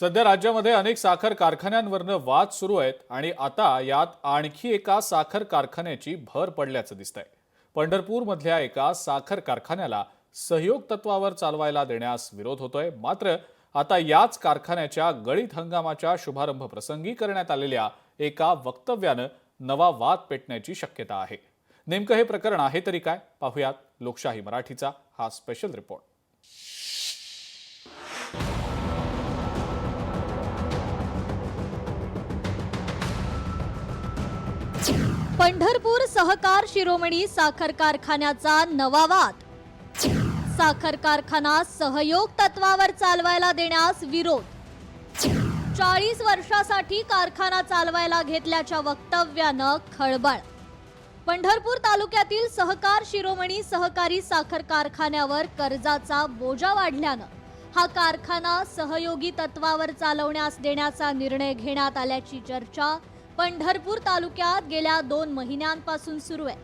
सध्या राज्यामध्ये अनेक साखर कारखान्यांवरनं वाद सुरू आहेत आणि आता यात आणखी एका साखर कारखान्याची भर पडल्याचं दिसतंय. पंढरपूरमधल्या एका साखर कारखान्याला सहयोग तत्वावर चालवायला देण्यास विरोध होतोय. मात्र आता याच कारखान्याच्या गळीत हंगामाच्या शुभारंभ प्रसंगी करण्यात आलेल्या एका वक्तव्यानं नवा वाद पेटण्याची शक्यता आहे. नेमकं हे प्रकरण आहे तरी काय? पाहुयात लोकशाही मराठीचा हा स्पेशल रिपोर्ट पंढरपूर सहकार शिरोमणी साखर कारखान्याचा नवा वाद. साखर कारखाना सहयोग तत्वावर चालवायला देण्यास विरोध. चाळीस वर्षासाठी कारखाना चालवायला घेतल्याच्या वक्तव्यानं खळबळ. पंढरपूर तालुक्यातील सहकार शिरोमणी सहकारी साखर कारखान्यावर कर्जाचा बोजा वाढल्यानं हा कारखाना सहयोगी तत्वावर चालवण्यास देण्याचा निर्णय घेण्यात आल्याची चर्चा पंढरपूर तालुक्यात गेल्या दोन महिन्यांपासून सुरू आहे.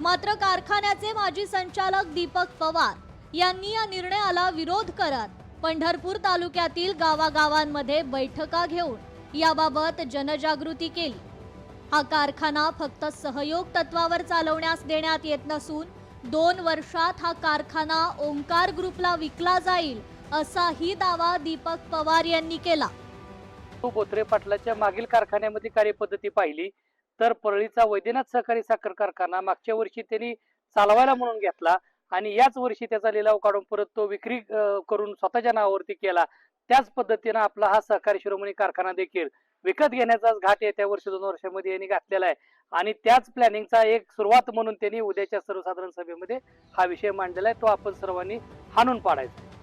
मात्र कारखान्याचे माजी संचालक दीपक पवार यांनी या निर्णयाला विरोध करत पंढरपूर तालुक्यातील गावागावांमध्ये बैठका घेऊन याबाबत जनजागृती केली. हा कारखाना फक्त सहयोग तत्वावर चालवण्यास देण्यात येत नसून दोन वर्षात हा कारखाना ओंकार ग्रुपला विकला जाईल असाही दावा दीपक पवार यांनी केला. तो बोत्रे पाटलाच्या मागील कारखान्यामध्ये कार्यपद्धती पाहिली तर परळीचा वैद्यनाथ सहकारी साखर कारखाना मागच्या वर्षी त्यांनी चालवायला म्हणून घेतला आणि याच वर्षी त्याचा लिलाव काढून परत तो विक्री करून स्वतःच्या नावावरती केला. त्याच पद्धतीनं आपला हा सहकारी शिरोमणी कारखाना देखील विकत घेण्याचाच घाट येत्या वर्षी दोन वर्षामध्ये यांनी घातलेला आहे. आणि त्याच प्लॅनिंगचा एक सुरुवात म्हणून त्यांनी उद्याच्या सर्वसाधारण सभेमध्ये हा विषय मांडलेला आहे. तो आपण सर्वांनी हाणून पाडायचा.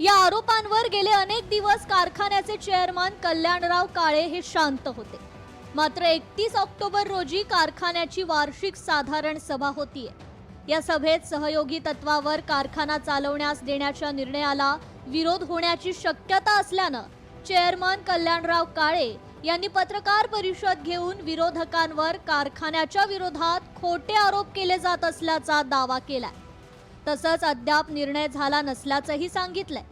या आरोपांवर गेले अनेक दिवस कारखान्याचे चेअरमन कल्याणराव काळे हे शांत होते. मात्र एकतीस ऑक्टोबर रोजी कारखान्याची वार्षिक साधारण सभा होतीये. या सभेत सहयोगी तत्वावर कारखाना चालवण्यास देण्याच्या निर्णयाला विरोध होण्याची शक्यता असल्यानं चेअरमन कल्याणराव काळे यांनी पत्रकार परिषद घेऊन विरोधकांवर कारखान्याच्या विरोधात खोटे आरोप केले जात असल्याचा दावा केलाय. तसंच अद्याप निर्णय झाला नसल्याचंही सांगितलंय.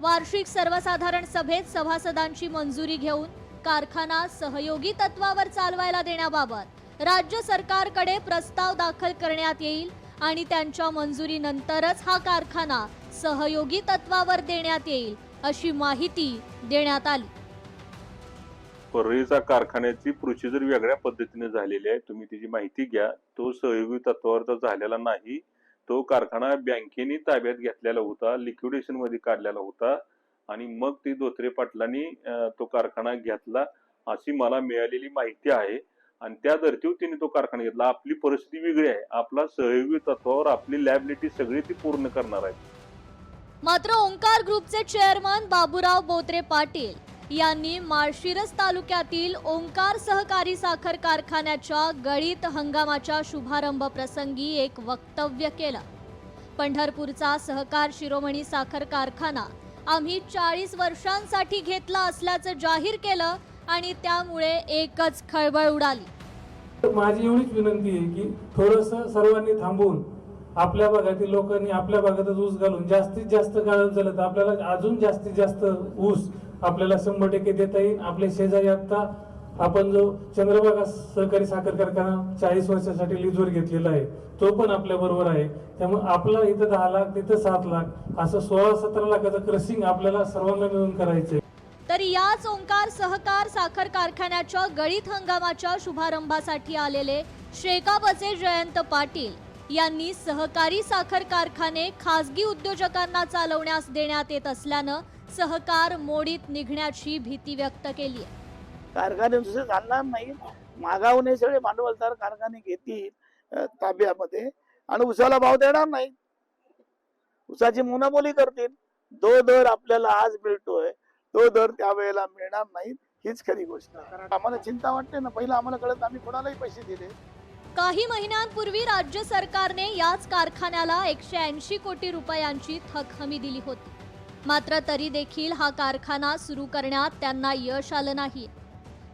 वार्षिक सर्वसाधारण सभेत सभासदांची मंजुरी घेऊन कारखाना सहयोगी तत्वावर चालवायला देण्याबाबत राज्य सरकारकडे प्रस्ताव दाखल करण्यात येईल आणि त्यांच्या मंजुरीनंतरच हा कारखाना सहयोगी तत्वावर देण्यात येईल अशी माहिती देण्यात आली. परळीचा कारखान्याची प्रोसिजर वेगळ्या पद्धतीने झालेली आहे. तुम्ही त्याची माहिती घ्या. तो सहयोगी तत्वावरचा झालेला नाही. तो कारखाना बँकेने ताब्यात घेतलेला होता लिक्विडेशनमध्ये काढलेला होता आणि मग ती धोत्रे पाटलांनी तो कारखाना घेतला अशी मला मिळालेली माहिती आहे. आणि त्या धर्तीवर तिने तो कारखाना घेतला. आपली परिस्थिती वेगळी आहे. आपला सहयोगी तत्वावर आपली लॅबिलिटी सगळी ती पूर्ण करणार आहे. मात्र ओंकार ग्रुपचे चेअरमन बाबूराव बोत्रे पाटील यांनी माळशिरस तालुक्यातील ओंकार सहकारी साखर कारखान्याच्या गळीत हंगामाच्या शुभारंभ प्रसंगी एक वक्तव्य केलं. पंढरपूरचा सहकार शिरोमणी साखर कारखाना आम्ही चाळीस वर्षांसाठी घेतला असल्याचं जाहीर केलं आणि त्यामुळे एकच खळबळ उडाली. माझी एवढीच विनंती आहे की थोडस सर्वांनी थांबवून आपल्या भागातील लोकांनी आपल्या भागातच ऊस घालून जास्तीत जास्त गाळून झालं तर आपल्याला अजून जास्तीत जास्त ऊस आपल्याला शंभर टक्के देता येईल. आपल्या शेजारी आता आपण जो चंद्रभागा सहकारी साखर कारखाना चाळीस वर्षासाठी लीजवर घेतलेला आहे तो पण आपल्या बरोबर आहे. त्यामुळे आपला इथं दहा लाख तिथं सात लाख असं सोळा सतरा लाखाचं क्रसिंग आपल्याला सर्वांना मिळून करायचंय. तर याच ओंकार सहकार साखर कारखान्याच्या गळीत हंगामाच्या शुभारंभासाठी आलेले श्रेकाबचे जयंत पाटील यांनी सहकारी साखर कारखाने खासगी उद्योजकांना चालवण्यास देण्यात येत असल्यानं सहकार मोडीत निघण्याची भीती व्यक्त केली आहे कारखाने दुसरे चालणार नाही. मागावणे सगळे भांडवलदार कारखाने घेतील ताब्यामध्ये. आणि उसाला भाव देणार नाही. उसाची मोनाबोली करतील. जो दर आपल्याला आज मिळतोय. तो दर त्यावेळेला मिळणार नाही. हीच खरी गोष्ट. आम्हाला चिंता वाटते ना. पहिलं आम्हाला कळत आम्ही कोणालाही पैसे दिले. काही महिन्यांपूर्वी राज्य सरकारने याच कारखान्याला एकशे ऐंशी कोटी रुपयांची थक हमी दिली होती. मात्र तरी देखील हा कारखाना सुरू करण्यात त्यांना यश आलं नाही.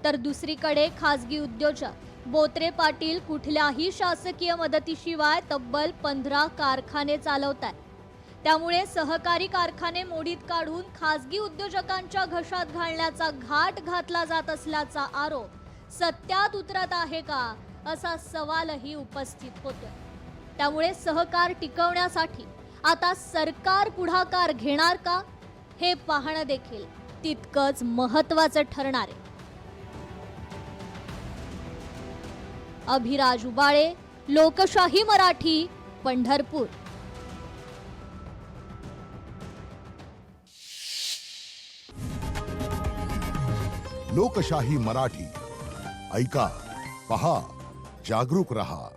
तर दुसरीकडे खासगी उद्योजक बोत्रे पाटील कुठल्याही शासकीय मदतीशिवाय तब्बल पंधरा कारखाने चालवत आहेत त्यामुळे सहकारी कारखाने मोडीत काढून खासगी उद्योजकांच्या घशात घालण्याचा घाट घातला जात असल्याचा आरोप सत्यात उतरत आहे का असा सवालही उपस्थित होतोय. त्यामुळे सहकार टिकवण्यासाठी आता सरकार पुढाकार घेणार का? हे पाहणं देखील तितकंच महत्वाचं ठरणार आहे. अभिराज उबाळे लोकशाही मराठी पंढरपूर. लोकशाही मराठी. ऐका पहा जागरूक रहा.